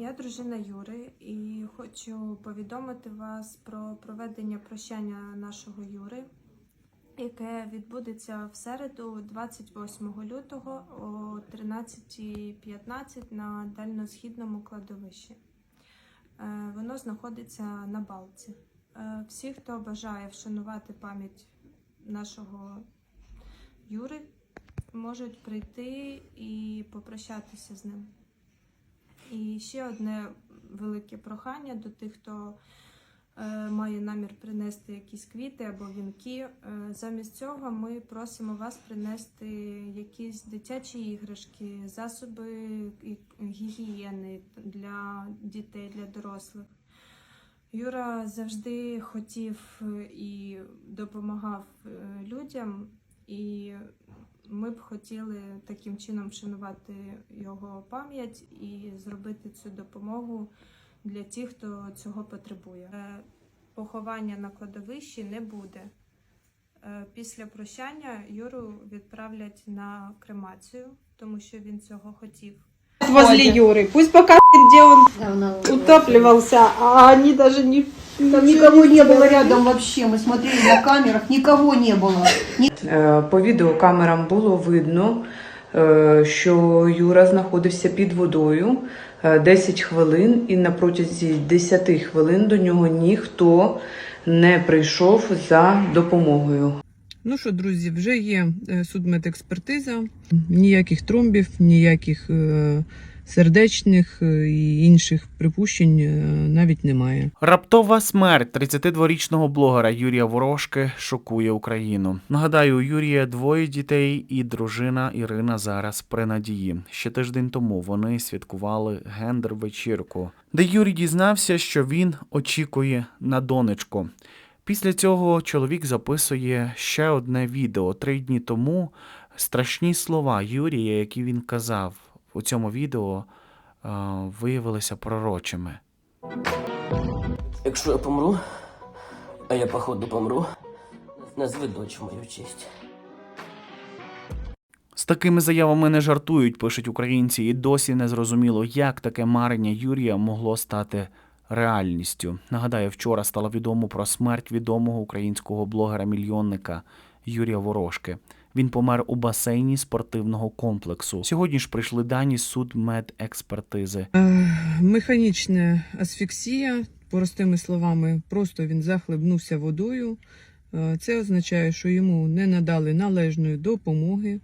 Я дружина Юри і хочу повідомити вас про проведення прощання нашого Юри, яке відбудеться в середу, 28 лютого о 13.15 на дальносхідному кладовищі. Е, Воно знаходиться на балці. Е, Всі, хто бажає вшанувати пам'ять нашого Юри, можуть прийти і попрощатися з ним. І ще одне велике прохання до тих, хто е, має намір принести якісь квіти або вінки. Е, замість цього ми просимо вас принести якісь дитячі іграшки, засоби гігієни для дітей, для дорослих. Юра завжди хотів е, і допомагав людям, і ми б хотіли таким чином вшанувати його пам'ять і зробити цю допомогу для тих, хто цього потребує. Е, Поховання на кладовищі не буде. Е, Після прощання Юру відправлять на кремацію, тому що він цього хотів. возле Юры. Пусть показывает, где он утапливался, а они даже не... Там никого не было рядом вообще. Мы смотрели на камерах, никого не было. Е, По відеокамерам було видно, е, що Юра знаходився під водою е, 10 хвилин, і на протязі 10 хвилин до нього ніхто не прийшов за допомогою. Ну що, друзі, вже є е, судмедекспертиза. Ніяких тромбів, ніяких е, сердечних е, і інших припущень е, навіть немає. Раптова смерть 32-річного блогера Юрія Ворошки шокує Україну. Нагадаю, у Юрія двоє дітей і дружина Ірина зараз при надії. Ще тиждень тому вони святкували гендер-вечірку, де Юрій дізнався, що він очікує на донечку. Після цього чоловік записує ще одне відео три дні тому. Страшні слова Юрія, які він казав у цьому відео, е, виявилися пророчими. Якщо я помру, а я походу помру, назви дочь в мою честь. З такими заявами не жартують, пишуть українці, і досі не зрозуміло, як таке марення Юрія могло стати реальністю. Нагадаю, вчора стало відомо про смерть відомого українського блогера-мільйонника Юрія Ворошки. Він помер у басейні спортивного комплексу. Сьогодні ж прийшли дані з судмедекспертизи. Е, Механічна асфіксія, простими словами, просто він захлебнувся водою. Е, Це означає, що йому не надали належної допомоги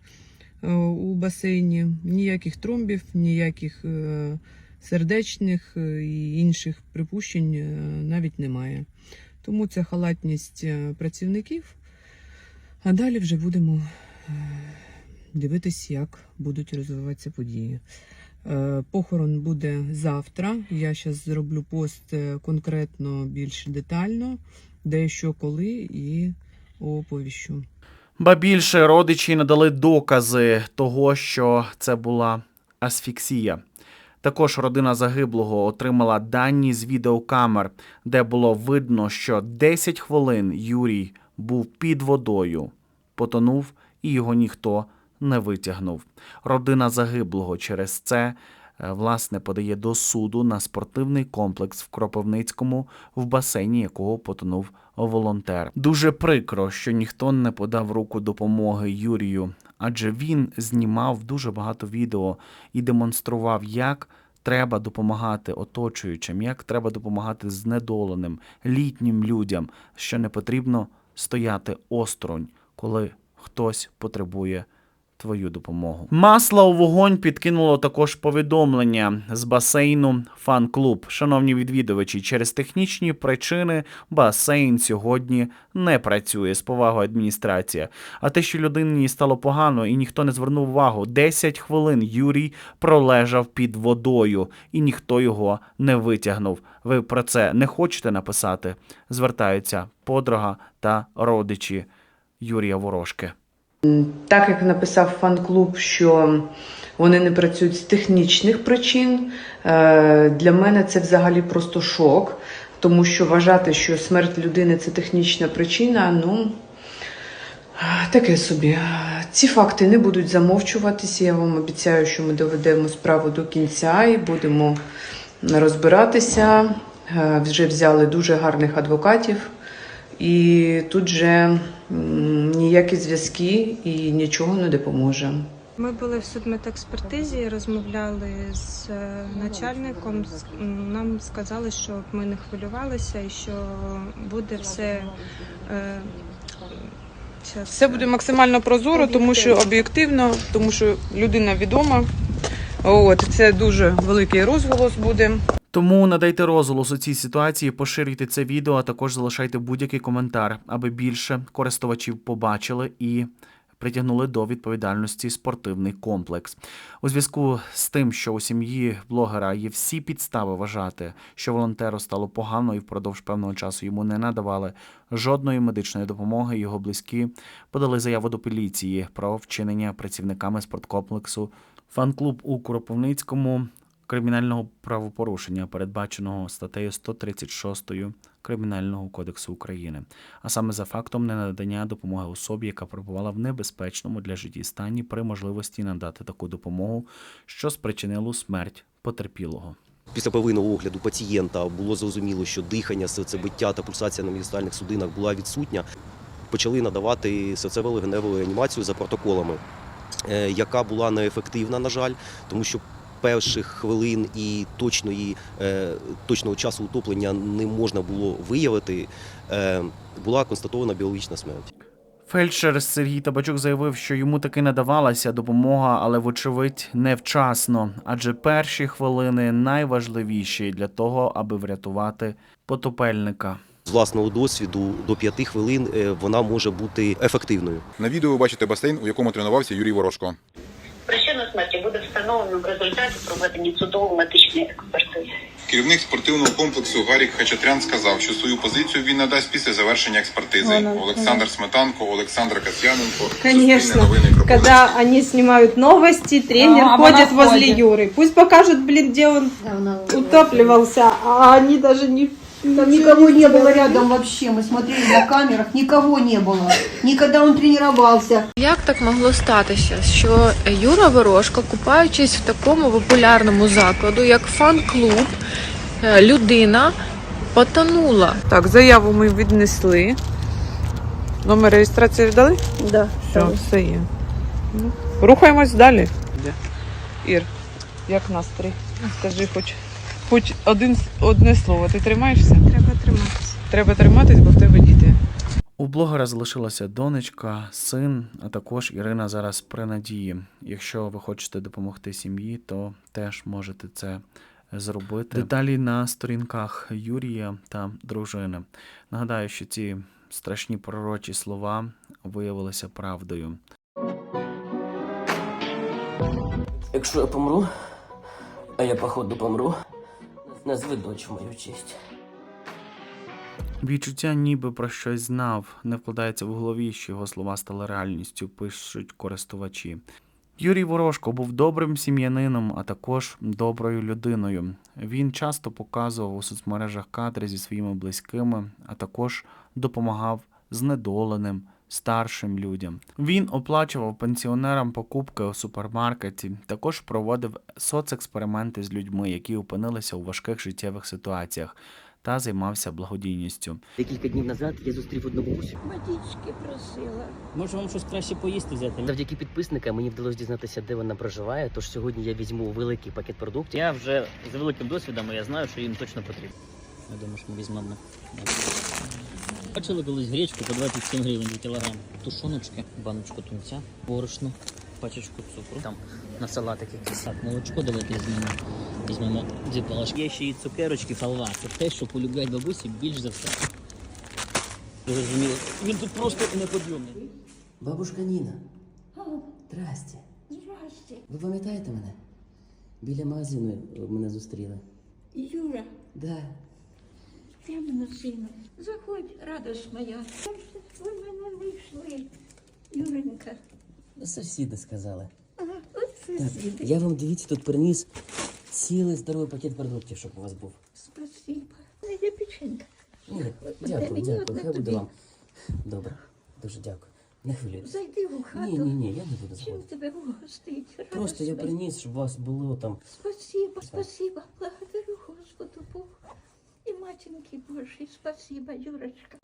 е, у басейні, ніяких тромбів, ніяких сердечних і інших припущень навіть немає. Тому це халатність працівників. А далі вже будемо е, дивитись, як будуть розвиватися події. Е, Похорон буде завтра. Я зараз зроблю пост е, конкретно більш детально, де що коли і оповіщу. Ба більше родичі надали докази того, що це була асфіксія. Також родина загиблого отримала дані з відеокамер, де було видно, що 10 хвилин Юрій був під водою, потонув і його ніхто не витягнув. Родина загиблого через це е, власне подає до суду на спортивний комплекс в Кропивницькому, в басейні якого потонув волонтер. Дуже прикро, що ніхто не подав руку допомоги Юрію, адже він знімав дуже багато відео і демонстрував, як треба допомагати оточуючим, як треба допомагати знедоленим, літнім людям, що не потрібно стояти осторонь, коли хтось потребує твою допомогу. Масла у вогонь підкинуло також повідомлення з басейну фан-клуб. Шановні відвідувачі, через технічні причини басейн сьогодні не працює з повагою адміністрація. А те, що людині стало погано і ніхто не звернув увагу, 10 хвилин Юрій пролежав під водою і ніхто його не витягнув. Ви про це не хочете написати? Звертаються подруга та родичі Юрія Ворошки. Так як написав фан-клуб, що вони не працюють з технічних причин, е, для мене це взагалі просто шок, тому що вважати, що смерть людини це технічна причина, ну таке собі. Ці факти не будуть замовчуватися. Я вам обіцяю, що ми доведемо справу до кінця і будемо розбиратися. Е, Вже взяли дуже гарних адвокатів, і тут же ніякі зв'язки і нічого не допоможе. Ми були в судмедекспертизі, розмовляли з е, начальником. Нам сказали, щоб ми не хвилювалися і що буде все. е, Все буде максимально прозоро, тому що об'єктивно, тому що людина відома. От це дуже великий розголос буде. Тому надайте розголос у цій ситуації, поширюйте це відео, а також залишайте будь-який коментар, аби більше користувачів побачили і притягнули до відповідальності спортивний комплекс. У зв'язку з тим, що у сім'ї блогера є всі підстави вважати, що волонтеру стало погано і впродовж певного часу йому не надавали жодної медичної допомоги. Його близькі подали заяву до поліції про вчинення працівниками спорткомплексу фан-клуб у Кропивницькому кримінального правопорушення, передбаченого статтею 136 Кримінального кодексу України, а саме за фактом ненадання допомоги особі, яка перебувала в небезпечному для житті стані при можливості надати таку допомогу, що спричинило смерть потерпілого. Після первинного огляду пацієнта було зрозуміло, що дихання, серцебиття та пульсація на міжстальних судинах була відсутня. Почали надавати серцево-легеневу реанімацію за протоколами, е, яка була неефективна, на жаль, тому що перших хвилин і точної, е, точного часу утоплення не можна було виявити. Е, Була констатована біологічна смерть. Фельдшер Сергій Табачук заявив, що йому таки надавалася допомога, але, вочевидь, невчасно, адже перші хвилини найважливіші для того, аби врятувати потопельника. З власного досвіду до п'яти хвилин е, вона може бути ефективною. На відео ви бачите басейн, у якому тренувався Юрій Ворожко. Причину смерті буде встановлено в результаті проведення судово-медичної експертизи. Керівник спортивного комплексу Гарік Хачатрян сказав, що свою позицію він надасть після завершення експертизи. Вона- Олександр Сметанко, Олександр Касьяненко. Конечно. Когда они снимают новости, тренер А, ходит возле. Юры. Пусть покажут, блин, где он утапливался, а они даже не... Там никого не было рядом вообще. Мы смотрели на камерах, никого не было. Никогда он тренировался. Як так могло статися, що Юра Ворожко, купаючись в такому популярному закладу, як фан-клуб, е, людина потонула? Так, заяву ми віднесли. Номер реєстрації дали? Да, Все, все є. Ну, Рухаємось далі. Ір, як настрій? Скажи хоч, хоч один, одне слово. Ти тримаєшся? Треба триматися. Треба триматись, бо в тебе діти. У блогера залишилася донечка, син, а також Ірина зараз при надії. Якщо ви хочете допомогти сім'ї, то теж можете це зробити. Деталі на сторінках Юрія та дружини. Нагадаю, що ці страшні пророчі слова виявилися правдою. Якщо я помру, а я походу помру, назви дочь в мою честь. Відчуття ніби про щось знав, не вкладається в голові, що його слова стали реальністю, пишуть користувачі. Юрій Ворожко був добрим сім'янином, а також доброю людиною. Він часто показував у соцмережах кадри зі своїми близькими, а також допомагав знедоленим, старшим людям. Він оплачував пенсіонерам покупки у супермаркеті, також проводив соцексперименти з людьми, які опинилися у важких життєвих ситуаціях, та займався благодійністю. Декілька днів назад я зустрів одну бабусю. Водички просила. Може вам щось краще поїсти взяти? Завдяки підписникам мені вдалося дізнатися, де вона проживає. Тож сьогодні я візьму великий пакет продуктів. Я вже з великим досвідом, і я знаю, що їм точно потрібно. Я думаю, що ми візьмемо. Бачили колись гречку по 27 гривень за кілограм. Тушоночки, баночку тунця, борошно, пачечку цукру. Там на салатик якийсь. Так, молочко давайте візьмемо. Візьмемо дві палочки. Є ще і цукерочки, халва. Це те, що полюбляють бабусі більш за все. Зрозуміло. Він тут просто неподйомний. Бабушка Ніна. Здрасте. Здрасте, Ви пам'ятаєте мене? Біля магазину мене зустріли. Юра, Да. Прямо сину. Заходь, радость моя. Ви мене знайшли. Юренька. Сусіди сказали. Ага, от Так, сусіди. я вам дивіться, тут приніс цілий здоровий пакет продуктів, щоб у вас був. Спасибо. Не для печенька. Ні, дякую, дякую. Хай буде вам. Добре, дуже дякую. Не хвилюйтесь. Зайди в хату. Ні, ні, ні, я не буду Чим заходити. тебе угостить? Просто я приніс, щоб у вас було там. Спасибо, спасибо. Благодарю, И матеньки Божі, спасибо, Юрочка.